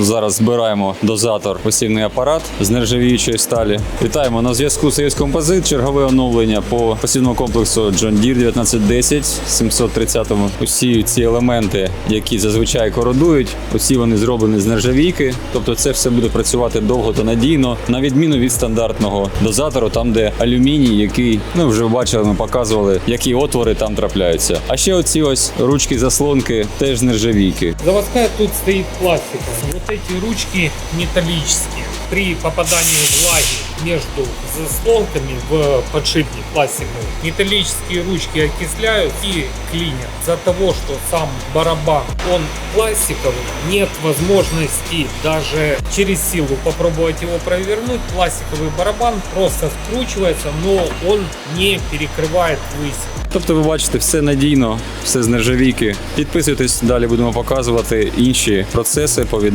Зараз збираємо дозатор посівний апарат з нержавіючої сталі. Вітаємо на зв'язку Союз Композит. Чергове оновлення по посівному комплексу John Deere 1910 730. Усі ці елементи, які зазвичай кородують, усі вони зроблені з нержавійки. Тобто це все буде працювати довго та надійно, на відміну від стандартного дозатору, там де алюміній, який ну вже бачили, ми показували, які отвори там трапляються. А ще оці ось ручки заслонки теж нержавійки. Заводская тут стоит пластиковая Вот эти ручки металлические. При попадании влаги между заслонками в подшипник пластиковый металлические ручки окисляют и клинят. Из-за того, что сам барабан, он пластиковый, нет возможности даже через силу попробовать его провернуть. Пластиковый барабан просто скручивается, но он не перекрывает высь. Тобто, ви бачите, все надійно, все з нержавійки. Підписуйтесь, далі будемо показувати інші процеси по